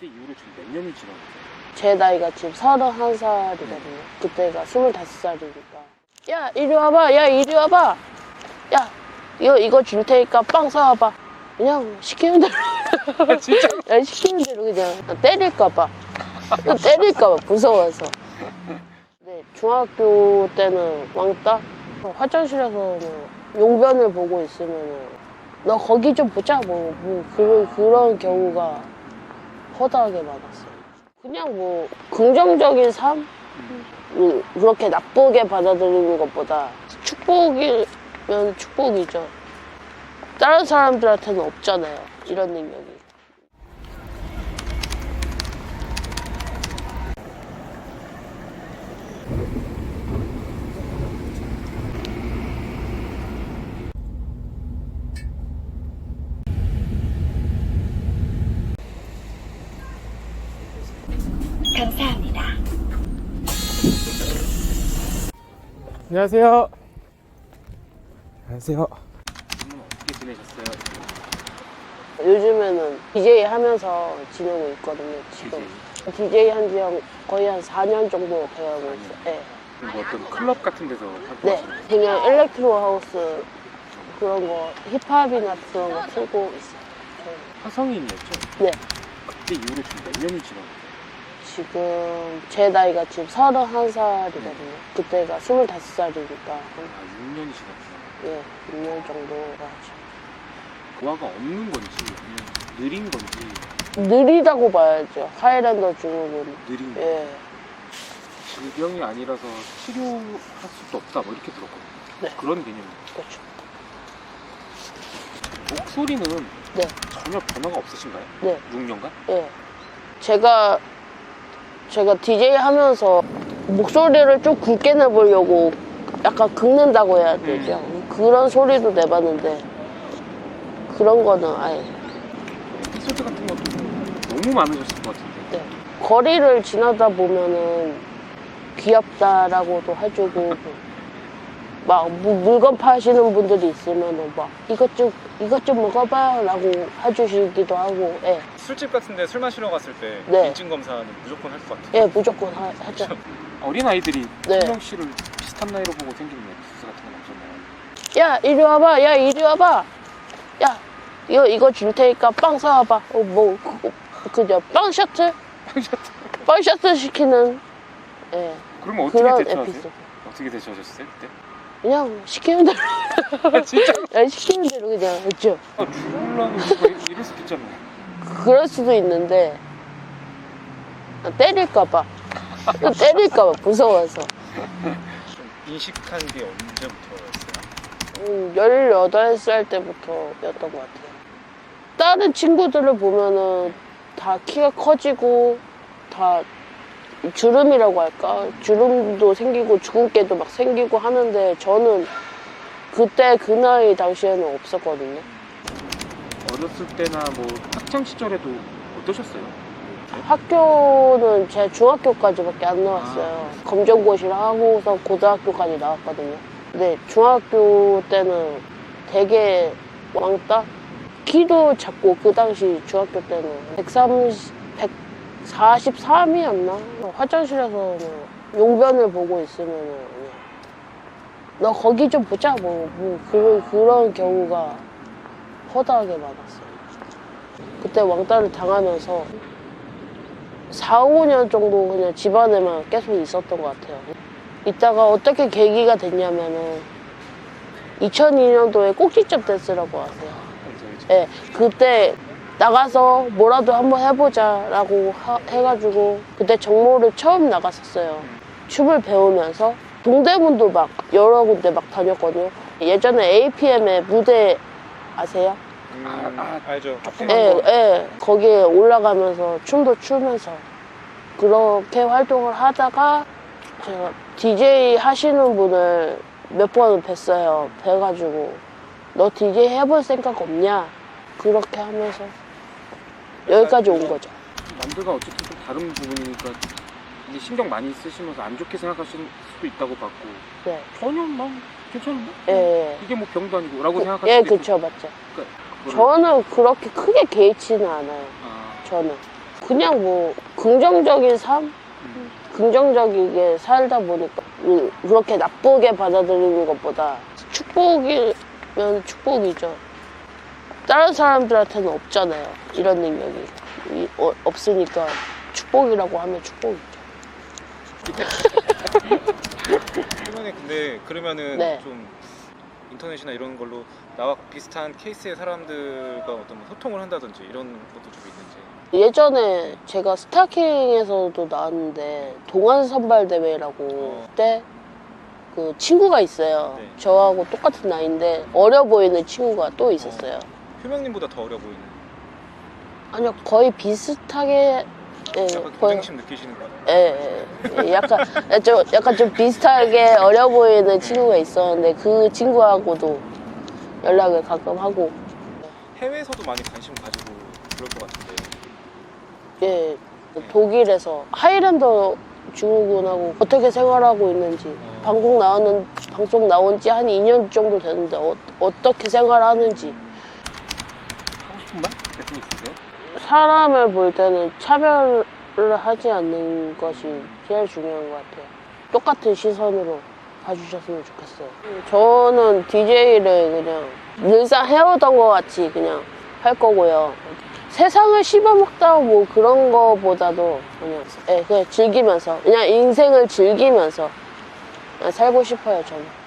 그때 이후로 지금 몇 년이 지난 거죠? 제 나이가 지금 31살이거든요. 그때가 25살이니까. 야, 이리 와봐. 야, 이리 와봐. 야, 이거, 이거 줄 테니까 빵 사와봐. 그냥 시키는 대로. 아 진짜? 야, 시키는 대로 그냥 때릴까봐. 때릴까봐 무서워서. 네, 중학교 때는 왕따? 화장실에서 뭐 용변을 보고 있으면은 너 거기 좀 보자 뭐, 뭐 그런, 그런 경우가 허다하게 많았어요. 그냥 뭐 긍정적인 삶? 음, 그렇게 나쁘게 받아들이는 것보다 축복이면 축복이죠. 다른 사람들한테는 없잖아요. 이런 능력이. 감사합니다. 안녕하세요. 안녕하세요. 어떻게 지내셨어요? 요즘에는 DJ 하면서 지내고 있거든요. 지금 DJ 한지 거의 한 4년 정도 되어가고 있어요. 네. 뭐 어떤 클럽 같은 데서 하고 네. 왔어요? 그냥 일렉트로 하우스 그런 거 힙합이나 그런 거 틀고 있어요. 화성인이었죠? 네. 그때 이후로 지금 몇 년이 지난 거죠? 지금 제 나이가 지금 31살이거든요. 그때가 25살이니까 아 6년이 지났구나. 예, 6년 정도가 고화가 없는 건지 아니면 느린 건지 느리다고 봐야죠. 하이랜더 중국은. 느린 거. 예. 질병이 아니라서 치료할 수도 없다 뭐 이렇게 들었거든요. 네. 그런 개념이에요. 그렇죠. 목소리는 네. 전혀 변화가 없으신가요? 네. 6년간? 예. 제가 제가 DJ 하면서 목소리를 좀 굵게 내보려고 약간 긁는다고 해야 되죠. 그런 소리도 내봤는데 그런 거는 아예 에피소드 같은 것도 너무 많으셨을 것 같은데. 네. 거리를 지나다 보면은 귀엽다라고도 해주고 막 무- 물건 파시는 분들이 있으면은 막 이것 좀 이것 좀 먹어봐라고 해주시기도 하고 예, 술집 같은데 술 마시러 갔을 때 네. 인증 검사는 무조건 할 것 같아요. 예 무조건 하, 하죠. 어린 아이들이 네. 수명 씨를 비슷한 나이로 보고 생기는 에피소드 같은 건 없었나요? 야 이리 와봐 야 이리 와봐 야 이거 이거 줄 테니까 빵 사와봐 어, 뭐 그죠 빵 셔틀 빵 셔틀 시키는 예 그러면 어떻게 그런 대처하세요? 에피소드 어떻게 대처하셨어요 그때? 그냥 시키는 대로 아 진짜? 야, 시키는 대로 그냥 했죠 아 죽을라는 거 이럴 수도 있잖아요. 그럴 수도 있는데 아, 때릴까봐 때릴까봐 무서워서 좀 인식한 게 언제부터였어요? 음, 18살 때부터였던 것 같아요. 다른 친구들을 보면은 다 키가 커지고 다 주름이라고 할까? 주름도 생기고 주근깨도 막 생기고 하는데 저는 그때 그 나이 당시에는 없었거든요. 어렸을 때나 뭐 학창 시절에도 어떠셨어요? 학교는 제 중학교까지밖에 안 나왔어요. 검정고시를 하고서 고등학교까지 나왔거든요. 근데 중학교 때는 되게 왕따? 키도 작고 그 당시 중학교 때는 130, 143이었나? 화장실에서 뭐 용변을 보고 있으면은 그냥 너 거기 좀 보자 뭐, 뭐 그런, 그런 경우가 허다하게 많았어요. 그때 왕따를 당하면서 4, 5년 정도 그냥 집안에만 계속 있었던 것 같아요. 이따가 어떻게 계기가 됐냐면은 2002년도에 꼭지점 댄스라고 하세요. 예, 그때 나가서 뭐라도 한번 해보자 라고 하- 해가지고 그때 정모를 처음 나갔었어요. 춤을 배우면서 동대문도 막 여러 군데 막 다녔거든요. 예전에 APM의 무대 아세요? 음, 아, 아, 알죠. 예, 예. 거기에 올라가면서 춤도 추면서 그렇게 활동을 하다가 제가 DJ 하시는 분을 몇 번 뵀어요. 뵈가지고 너 DJ 해볼 생각 없냐? 그렇게 하면서 여기까지 온 거죠. 남들과 어쨌든 좀 다른 부분이니까 이제 신경 많이 쓰시면서 안 좋게 생각하실 수도 있다고 봤고 네. 전혀 막 괜찮은데? 예. 이게 뭐 병도 아니고 라고 예, 수도 그쵸, 맞죠. 있고 그거를- 저는 그렇게 크게 개의치는 않아요. 아, 저는. 그냥 뭐 긍정적인 삶? 긍정적이게 살다 보니까 음, 그렇게 나쁘게 받아들이는 것보다 축복이면 축복이죠. 다른 사람들한테는 없잖아요. 이런 능력이 이- 어, 없으니까 축복이라고 하면 축복이죠. 그러면 근데 그러면은 네. 좀 인터넷이나 이런 걸로 나와 비슷한 케이스의 사람들과 어떤 뭐 소통을 한다든지 이런 것도 좀 있는지. 예전에 제가 스타킹에서도 나왔는데 동안 선발 대회라고 어. 그때 그 친구가 있어요. 네. 저하고 똑같은 나이인데 어려 보이는 친구가 또 있었어요. 효명님보다 더 어려 보이는. 아니요 거의 비슷하게 예, 약간 거의- 경쟁심 느끼시는 거 같아요. 예, 예, 예, 약간 좀 약간 좀 비슷하게 어려 보이는 친구가 있었는데 그 친구하고도 연락을 가끔 하고 해외에서도 많이 관심 가지고 그럴 것 같은데. 예 독일에서 하이랜더 증후군하고 어떻게 생활하고 있는지 방송 나오는 방송 나온 지 한 2년 정도 됐는데 어, 어떻게 생활하는지 사람을 볼 때는 차별을 하지 않는 것이 제일 중요한 것 같아요. 똑같은 시선으로 봐주셨으면 좋겠어요. 저는 DJ를 그냥 늘상 해오던 것 같이 그냥 할 거고요. 세상을 씹어먹다 뭐 그런 거보다도 그냥, 예, 그냥 즐기면서, 그냥 인생을 즐기면서 살고 싶어요, 저는.